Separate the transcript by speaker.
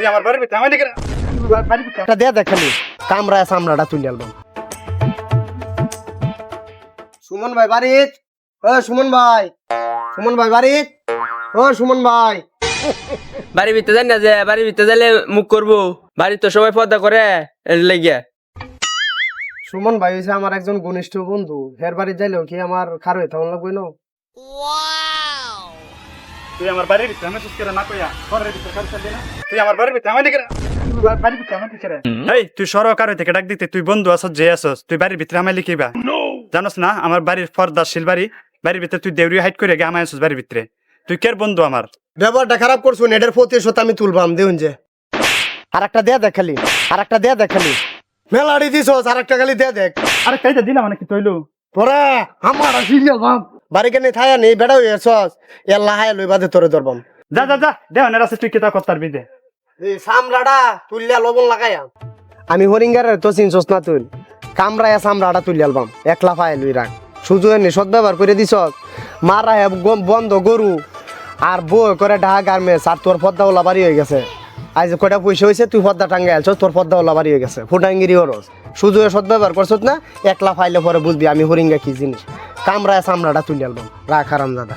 Speaker 1: তুই আমার বাড়ির ভিতরে আমার দিকে বাড়ির ভিতরে।
Speaker 2: দেখালি কামরায় সামরাটা তুলে আলবাম। সুমন ভাই বাড়িত ও সুমন ভাই। সুমন ভাই বাড়িত ও সুমন ভাই।
Speaker 3: বাড়ির ভিতরে জানি না যে বাড়ির ভিতরে যাইলে মুখ করব। বাড়ির তো সবাই পর্দা করে
Speaker 2: সুমন ভাই হয়েছে আমার একজন ঘনিষ্ঠ বন্ধু। হের বাড়ি যাইলেও কি আমার খার হইতে লাগবে না?
Speaker 1: তুই আমার বাড়ির ভিতরে আমি সুস্থ না কইয়া ঘরের ভিতরে কার চালি না? তুই আমার বাড়ির ভিতরে আমার দিকে বাড়ির ভিতরে আমার দিকে এই তুই সরকার থেকে ডাক দিতে তুই বন্ধু আছস যে আছস তুই বাড়ির ভিতরে আমার লিখিবা। জানোস না আমার বাড়ির পর্দাশীল বাড়ি বাড়ির ভিতরে তুই দেউরি হাইট করে গে আমায় আছস বাড়ির ভিতরে। তুই কের বন্ধু আমার?
Speaker 2: ব্যবহারটা খারাপ করছ এটার প্রতিশোধ আমি তুলবাম দেউন যে। আর একটা দিয়ে দেখালি আর একটা দেয়া দেখালি মেলাড়ি দিছস আর একটা খালি দিয়ে দেখ।
Speaker 1: আরে কাইটা দিলাম মানে কি তৈলু?
Speaker 2: তোরা আমার সিরিয়াল ভাব বাড়ি কেনে থায়া নেই বেড়া হইয়াছস এল্লা হায় লই বাদে তোরে ধরবাম।
Speaker 1: যা যা যা দেওয়ানের আছে তুই কেতা করতার বিদে
Speaker 2: এই তুললে লবণ লাগাইয়া আমি হরিঙ্গারের তো চিনছস না তুই কামরায়া সামরাটা তুলে আলবাম একলা ফাই লই রাখ। সুযোগ এনে সদ ব্যবহার করে দিছস মারা হে বন্ধ গরু আর বই করে ঢাকা গার্মেন্টস আর তোর পদ্মা ওলা বাড়ি হয়ে গেছে। আজ কয়টা পয়সা হয়েছে তুই পদ্মা টাঙ্গে আলছস তোর পদ্মা ওলা বাড়ি হয়ে গেছে। ফুটাঙ্গিরি হরস। সুযোগে সদ ব্যবহার করছস না একলা ফাইলে পরে বুঝবি আমি হরিঙ্গা কি জিনিস। কামরায় সামরাটা তুলে আলবাম রাখ আরাম দাদা